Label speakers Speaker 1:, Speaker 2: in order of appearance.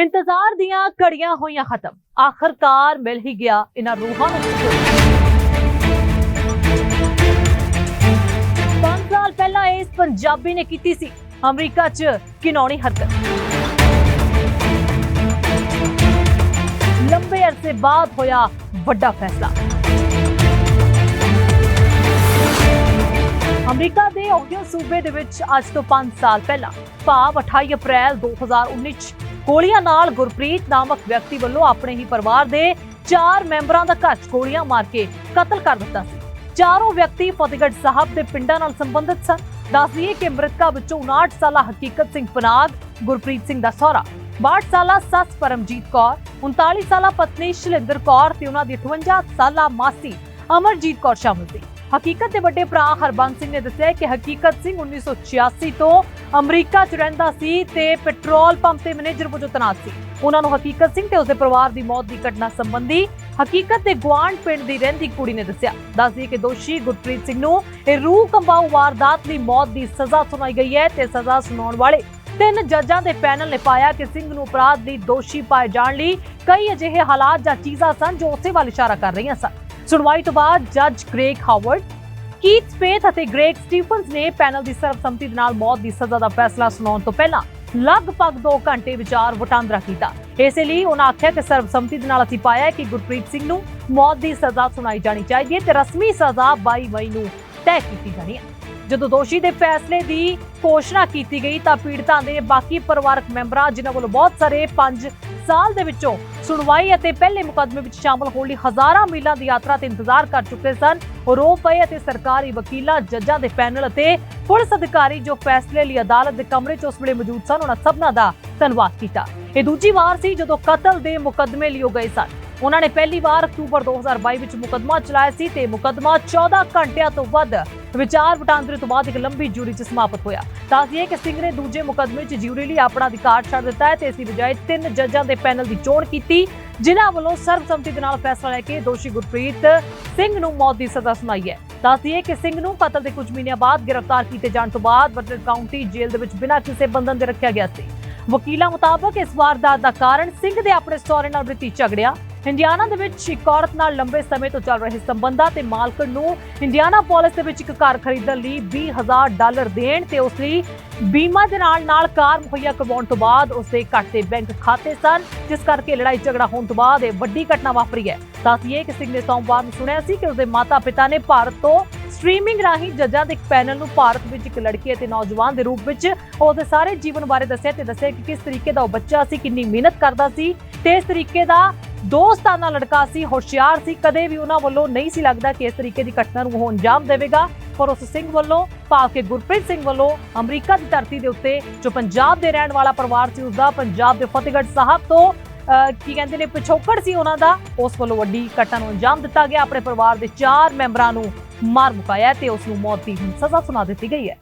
Speaker 1: ਇੰਤਜ਼ਾਰ ਦੀਆਂ ਘੜੀਆਂ ਹੋਈਆਂ ਖਤਮ। ਆਖਰਕਾਰ ਮਿਲ ਹੀ ਗਿਆ ਇਹਨਾਂ ਰੂਹਾਂ ਨੂੰ। ਪੰਜ ਸਾਲ ਪਹਿਲਾਂ ਇਸ ਪੰਜਾਬੀ ਨੇ ਕੀਤੀ ਸੀ ਅਮਰੀਕਾ 'ਚ ਕਿਨੌਣੀ ਹਰਕਤ। ਲੰਬੇ ਅਰਸੇ ਬਾਅਦ ਹੋਇਆ ਵੱਡਾ ਫੈਸਲਾ। ਅਮਰੀਕਾ ਦੇ ਓਹੀਓ ਸੂਬੇ ਦੇ ਵਿੱਚ ਅੱਜ ਤੋਂ 5 ਸਾਲ ਪਹਿਲਾਂ, ਭਾਵ 28 ਅਪ੍ਰੈਲ 2019 ਚ ਗੋਲੀਆਂ ਨਾਲ ਗੁਰਪ੍ਰੀਤ ਨਾਮਕ ਵਿਅਕਤੀ ਵੱਲੋਂ ਆਪਣੇ ਹੀ ਪਰਿਵਾਰ ਦੇ ਚਾਰ ਮੈਂਬਰਾਂ ਦਾ ਘਰ 'ਚ ਗੋਲੀਆਂ ਮਾਰ ਕੇ ਕਤਲ ਕਰ ਦਿੱਤਾ ਸੀ। ਚਾਰੋਂ ਵਿਅਕਤੀ ਫਤਿਹਗੜ੍ਹ ਸਾਹਿਬ ਦੇ ਪਿੰਡਾਂ ਨਾਲ ਸੰਬੰਧਿਤ ਸਨ। ਦੱਸ ਦਈਏ ਕਿ ਮ੍ਰਿਤਕਾਂ ਵਿੱਚੋਂ 59 ਸਾਲਾ ਹਕੀਕਤ ਸਿੰਘ ਪਨਾਗ, ਗੁਰਪ੍ਰੀਤ ਸਿੰਘ ਦਾ ਸਹੁਰਾ 62 ਸਾਲਾ ਸੱਸ ਪਰਮਜੀਤ ਕੌਰ 39 ਸਾਲਾ ਪਤਨੀ ਸ਼ਲਿੰਦਰ ਕੌਰ ਤੇ ਉਹਨਾਂ ਦੀ 58 ਸਾਲਾ ਮਾਸੀ ਅਮਰਜੀਤ ਕੌਰ ਸ਼ਾਮਲ ਸੀ। ਹਕੀਕਤ ਦੇ ਵੱਡੇ ਭਰਾ ਹਰਬੰਸ ਸਿੰਘ ਨੇ ਦੱਸਿਆ ਕਿ ਹਕੀਕਤ ਸਿੰਘ 1986 ਤੋਂ ਅਮਰੀਕਾ 'ਚ ਰਹਿੰਦਾ ਸੀ ਤੇ ਪੈਟਰੋਲ ਪੰਪ ਤੇ ਮੈਨੇਜਰ ਵਜੋਂ ਤੈਨਾਤ ਸੀ। ਉਹਨਾਂ ਨੂੰ ਹਕੀਕਤ ਸਿੰਘ ਤੇ ਉਸਦੇ ਪਰਿਵਾਰ ਦੀ ਮੌਤ ਦੀ ਘਟਨਾ ਸੰਬੰਧੀ ਹਕੀਕਤ ਦੇ ਗੁਆਂਢ ਪਿੰਡ ਦੀ ਰਹਿੰਦੀ ਕੁੜੀ ਨੇ ਦੱਸਿਆ। ਦੱਸਦੀ ਕਿ ਦੋਸ਼ੀ ਗੁਰਪ੍ਰੀਤ ਸਿੰਘ ਨੂੰ ਇਹ ਰੂਹ ਕੰਬਾਊ ਵਾਰਦਾਤ ਲਈ ਮੌਤ ਦੀ ਸਜ਼ਾ ਸੁਣਾਈ ਗਈ ਹੈ ਤੇ ਸਜ਼ਾ ਸੁਣਾਉਣ ਵਾਲੇ ਤਿੰਨ ਜੱਜਾਂ ਦੇ ਪੈਨਲ ਨੇ ਪਾਇਆ ਕਿ ਸਿੰਘ ਨੂੰ ਅਪਰਾਧ ਲਈ ਦੋਸ਼ੀ ਪਾਏ ਜਾਣ ਲਈ ਕਈ ਅਜਿਹੇ ਹਾਲਾਤ ਜਾਂ ਚੀਜ਼ਾਂ ਸਨ ਜੋ ਉਸੇ ਵੱਲ ਇਸ਼ਾਰਾ ਕਰ ਰਹੀਆਂ ਸਨ। ਸੁਣਵਾਈ ਤੋਂ ਬਾਅਦ ਜੱਜ ਗ੍ਰੇਗ ਹਾਵਰਡ ਕੀਥ ਸਪੇਥ ਅਤੇ ਗ੍ਰੇਗ ਸਟੀਫਨਸ ਨੇ ਪੈਨਲ ਦੀ ਸਰਬਸੰਮਤੀ ਦੇ ਨਾਲ ਮੌਤ ਦੀ ਸਜ਼ਾ ਦਾ ਫੈਸਲਾ ਸੁਣਾਉਣ ਤੋਂ ਪਹਿਲਾਂ ਲਗਭਗ 2 ਘੰਟੇ ਵਿਚਾਰ ਵਟਾਂਦਰਾ ਕੀਤਾ। ਇਸੇ ਲਈ ਉਹਨਾਂ ਆਖਿਆ ਕਿ ਸਰਬਸੰਮਤੀ ਦੇ ਨਾਲ ਅਸੀਂ ਪਾਇਆ ਕਿ ਗੁਰਪ੍ਰੀਤ ਸਿੰਘ ਨੂੰ ਮੌਤ ਦੀ ਸਜ਼ਾ ਸੁਣਾਈ ਜਾਣੀ ਚਾਹੀਦੀ ਹੈ ਤੇ ਰਸਮੀ ਸਜ਼ਾ 22 ਮਈ ਨੂੰ ਤੈਅ ਕੀਤੀ ਜਾਣੀ ਹੈ। ਜਦੋਂ ਦੋਸ਼ੀ ਦੇ ਫੈਸਲੇ ਦੀ ਘੋਸ਼ਣਾ ਕੀਤੀ ਗਈ ਤਾਂ ਪੀੜਤਾਂ ਦੇ ਬਾਕੀ ਪਰਿਵਾਰਕ ਮੈਂਬਰਾਂ, ਜਿਨ੍ਹਾਂ ਵੱਲੋਂ ਬਹੁਤ ਸਾਰੇ 5 ਸਾਲ ਦੇ ਵਿੱਚੋਂ ਸੁਣਵਾਈ ਅਤੇ ਪਹਿਲੇ ਮੁਕੱਦਮੇ ਵਿੱਚ ਸ਼ਾਮਲ ਹੋਣ ਲਈ ਹਜ਼ਾਰਾਂ ਮੀਲਾਂ ਦੀ ਯਾਤਰਾ ਤੇ ਇੰਤਜ਼ਾਰ ਕਰ ਚੁੱਕੇ ਸਨ, ਰੋ ਪਏ ਅਤੇ ਸਰਕਾਰੀ ਵਕੀਲਾਂ, ਜੱਜਾਂ ਦੇ ਪੈਨਲ ਅਤੇ ਪੁਲਿਸ ਅਧਿਕਾਰੀ ਜੋ ਫੈਸਲੇ ਲਈ ਅਦਾਲਤ ਦੇ ਕਮਰੇ 'ਚ ਉਸ ਵੇਲੇ ਮੌਜੂਦ ਸਨ, ਉਹਨਾਂ ਸਭਨਾਂ ਦਾ ਧੰਨਵਾਦ ਕੀਤਾ। ਇਹ ਦੂਜੀ ਵਾਰ ਸੀ ਜਦੋਂ ਕਤਲ ਦੇ ਮੁਕੱਦਮੇ ਲਈ ਉਹ ਗਏ ਸਨ। ਉਹਨਾਂ ਨੇ ਪਹਿਲੀ ਵਾਰ ਅਕਤੂਬਰ 2022 ਵਿੱਚ ਮੁਕੱਦਮਾ ਚਲਾਇਆ ਸੀ ਤੇ ਮੁਕੱਦਮਾ 14 ਘੰਟਿਆਂ ਤੋਂ ਵੱਧ ਵਿਚਾਰ ਵਟਾਂਦਰੇ ਤੋਂ ਬਾਅਦ ਇੱਕ ਲੰਬੀ ਜੂਰੀ 'ਚ ਸਮਾਪਤ ਹੋਇਆ। ਦੱਸਦੀਏ ਕਿ ਸਿੰਘ ਨੇ ਦੂਜੇ ਮੁਕੱਦਮੇ 'ਚ ਜੂਰੀ ਲਈ ਆਪਣਾ ਅਧਿਕਾਰ ਛੱਡ ਦਿੱਤਾ ਹੈ ਤੇ ਇਸ ਦੀ ਬਜਾਏ ਤਿੰਨ ਜੱਜਾਂ ਦੇ ਪੈਨਲ ਦੀ ਚੋਣ ਕੀਤੀ। ਜਿਨ੍ਹਾਂ ਵੱਲੋਂ ਸਰਬਸੰਮਤੀ ਦੇ ਨਾਲ ਫੈਸਲਾ ਲੈ ਕੇ ਦੋਸ਼ੀ ਗੁਰਪ੍ਰੀਤ ਸਿੰਘ ਨੂੰ ਮੌਤ ਦੀ ਸਜ਼ਾ ਸੁਣਾਈ ਹੈ। ਦੱਸਦੀਏ ਕਿ ਸਿੰਘ ਨੂੰ ਕਤਲ ਦੇ ਕੁਝ ਮਹੀਨਿਆਂ ਬਾਅਦ ਗ੍ਰਿਫਤਾਰ ਕੀਤੇ ਜਾਣ ਤੋਂ ਬਾਅਦ ਬਟਲਰ ਕਾਉਂਟੀ ਜੇਲ੍ਹ ਦੇ ਵਿੱਚ ਬਿਨਾਂ ਕਿਸੇ ਬੰਧਨ ਦੇ ਰੱਖਿਆ ਗਿਆ ਸੀ। ਵਕੀਲਾਂ ਮੁਤਾਬਕ ਇਸ ਵਾਰਦਾਤ ਦਾ ਕਾਰਨ ਸਿੰਘ ਦੇ ਆਪਣੇ ਸਹੁਰੇ ਨਾਲ ਬ੍ਰਿਤੀ ਝਗੜਿਆ। ਇੰਡੀਆਨਾ ਦੇ ਵਿੱਚ ਇੱਕ ਔਰਤ ਨਾਲ ਲੰਬੇ ਸਮੇਂ ਤੋਂ ਚੱਲ ਰਹੇ ਸੰਬੰਧਾਂ ਤੇ ਮਾਲਕਣ ਨੂੰ ਇੰਡੀਆਨਾ ਪੋਲਿਸ ਦੇ ਵਿੱਚ ਇੱਕ ਘਰ ਖਰੀਦਣ ਲਈ 20000 ਡਾਲਰ ਦੇਣ ਤੇ ਉਸ ਲਈ ਬੀਮਾ ਦੇ ਨਾਲ ਨਾਲ ਕਾਰ ਮੁਹੱਈਆ ਕਰਵਾਉਣ ਤੋਂ ਬਾਅਦ ਉਸ ਦੇ ਘੱਟ ਦੇ ਬੈਂਕ ਖਾਤੇ ਸਨ, ਜਿਸ ਕਰਕੇ ਲੜਾਈ ਝਗੜਾ ਹੋਣ ਤੋਂ ਬਾਅਦ ਇਹ ਵੱਡੀ ਘਟਨਾ ਵਾਪਰੀ ਹੈ। ਦੱਸਈਏ ਕਿ ਸਿੰਘ ਨੇ ਸੋਮਵਾਰ ਨੂੰ ਸੁਣਿਆ ਸੀ ਕਿ ਉਸਦੇ ਮਾਤਾ-ਪਿਤਾ ਨੇ ਭਾਰਤ ਤੋਂ ਸਟ੍ਰੀਮਿੰਗ ਰਾਹੀਂ ਜੱਜਾਂ ਦੇ ਇੱਕ ਪੈਨਲ ਨੂੰ ਭਾਰਤ ਵਿੱਚ ਇੱਕ ਲੜਕੀ ਅਤੇ ਨੌਜਵਾਨ ਦੇ ਰੂਪ ਵਿੱਚ ਉਹਦੇ ਸਾਰੇ ਜੀਵਨ ਬਾਰੇ ਦੱਸਿਆ ਤੇ ਦੱਸਿਆ ਕਿ ਕਿਸ ਤਰੀਕੇ ਦਾ ਉਹ ਬੱਚਾ ਸੀ, ਕਿੰਨੀ ਮਿਹਨਤ ਕਰਦਾ ਸੀ ਤੇ ਇਸ ਤਰੀਕੇ ਦਾ ਦੋਸਤਾਨਾ ਲੜਕਾ ਸੀ ਹੁਸ਼ਿਆਰ ਸੀ ਕਦੇ ਵੀ ਉਹਨਾਂ ਵੱਲੋਂ ਨਹੀਂ ਸੀ ਲੱਗਦਾ ਕਿ ਇਸ ਤਰੀਕੇ ਦੀ ਘਟਨਾ ਨੂੰ ਉਹ ਅੰਜਾਮ ਦੇਵੇਗਾ। ਪਰ ਉਸ ਸਿੰਘ ਵੱਲੋਂ ਭਾਵ ਕਿ ਗੁਰਪ੍ਰੀਤ ਸਿੰਘ ਵੱਲੋਂ ਅਮਰੀਕਾ ਦੀ ਧਰਤੀ ਦੇ ਉੱਤੇ ਜੋ ਪੰਜਾਬ ਦੇ ਰਹਿਣ ਵਾਲਾ ਪਰਿਵਾਰ ਸੀ ਉਸਦਾ ਪੰਜਾਬ ਦੇ ਫਤਿਹਗੜ੍ਹ ਸਾਹਿਬ ਤੋਂ ਅਹ, ਕੀ ਕਹਿੰਦੇ ਨੇ ਪਿਛੋਕੜ ਸੀ ਉਹਨਾਂ ਦਾ ਉਸ ਵੱਲੋਂ ਵੱਡੀ ਘਟਨਾ ਨੂੰ ਅੰਜਾਮ ਦਿੱਤਾ ਗਿਆ। ਆਪਣੇ ਪਰਿਵਾਰ ਦੇ ਚਾਰ ਮੈਂਬਰਾਂ ਨੂੰ ਮਾਰ ਮੁਕਾਇਆ ਤੇ ਉਸ ਨੂੰ ਮੌਤ ਦੀ ਹੁਣ ਸਜ਼ਾ ਸੁਣਾ ਦਿੱਤੀ ਗਈ ਹੈ।